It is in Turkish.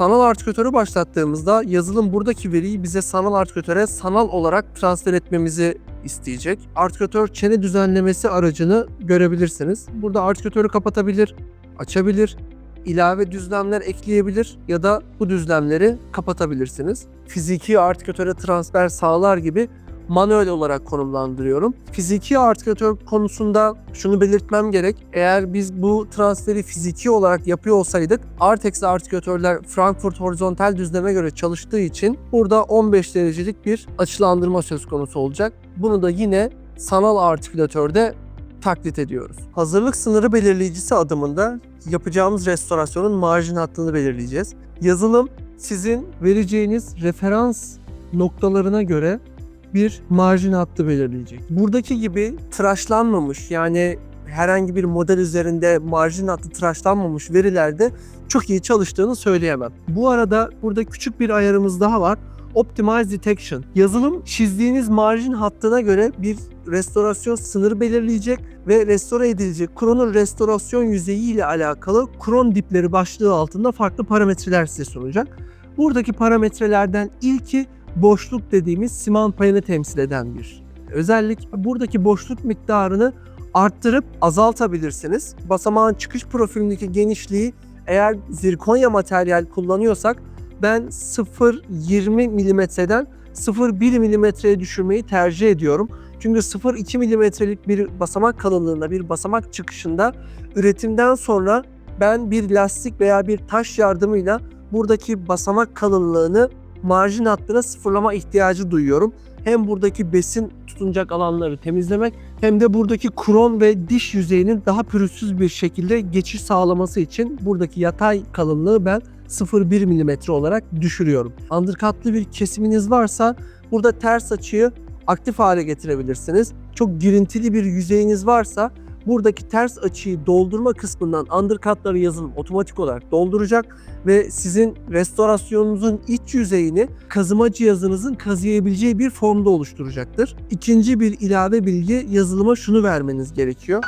Sanal artikülatörü başlattığımızda yazılım buradaki veriyi bize sanal artikülatöre sanal olarak transfer etmemizi isteyecek. Artikülatör çene düzenlemesi aracını görebilirsiniz. Burada artikülatörü kapatabilir, açabilir, ilave düzlemler ekleyebilir ya da bu düzlemleri kapatabilirsiniz. Fiziki artikülatöre transfer sağlar gibi manuel olarak konumlandırıyorum. Fiziki artikülatör konusunda şunu belirtmem gerek. Eğer biz bu transferi fiziki olarak yapıyor olsaydık Artex artikülatörler Frankfurt horizontal düzleme göre çalıştığı için burada 15 derecelik bir açılandırma söz konusu olacak. Bunu da yine sanal artikülatörde taklit ediyoruz. Hazırlık sınırı belirleyicisi adımında yapacağımız restorasyonun marjin hattını belirleyeceğiz. Yazılım sizin vereceğiniz referans noktalarına göre bir marjin hattı belirleyecek. Buradaki gibi tıraşlanmamış yani herhangi bir model üzerinde marjin hattı tıraşlanmamış verilerde çok iyi çalıştığını söyleyemem. Bu arada burada küçük bir ayarımız daha var. Optimize Detection. Yazılım çizdiğiniz marjin hattına göre bir restorasyon sınırı belirleyecek ve restore edilecek kronun restorasyon yüzeyi ile alakalı kron dipleri başlığı altında farklı parametreler size sunacak. Buradaki parametrelerden ilki boşluk dediğimiz siman payını temsil eden bir özellik. Buradaki boşluk miktarını arttırıp azaltabilirsiniz. Basamağın çıkış profilindeki genişliği eğer zirkonya materyal kullanıyorsak ben 0.20 milimetreden 0.1 milimetreye düşürmeyi tercih ediyorum. Çünkü 0.2 milimetrelik bir basamak kalınlığında bir basamak çıkışında üretimden sonra ben bir lastik veya bir taş yardımıyla buradaki basamak kalınlığını marjin hattına sıfırlama ihtiyacı duyuyorum. Hem buradaki besin tutunacak alanları temizlemek hem de buradaki kron ve diş yüzeyinin daha pürüzsüz bir şekilde geçiş sağlaması için buradaki yatay kalınlığı ben 0.1 mm olarak düşürüyorum. Undercut'lı bir kesiminiz varsa burada ters açıyı aktif hale getirebilirsiniz. Çok girintili bir yüzeyiniz varsa buradaki ters açıyı doldurma kısmından undercut'ları yazılım otomatik olarak dolduracak ve sizin restorasyonunuzun iç yüzeyini kazıma cihazınızın kazıyabileceği bir formda oluşturacaktır. İkinci bir ilave bilgi yazılıma şunu vermeniz gerekiyor.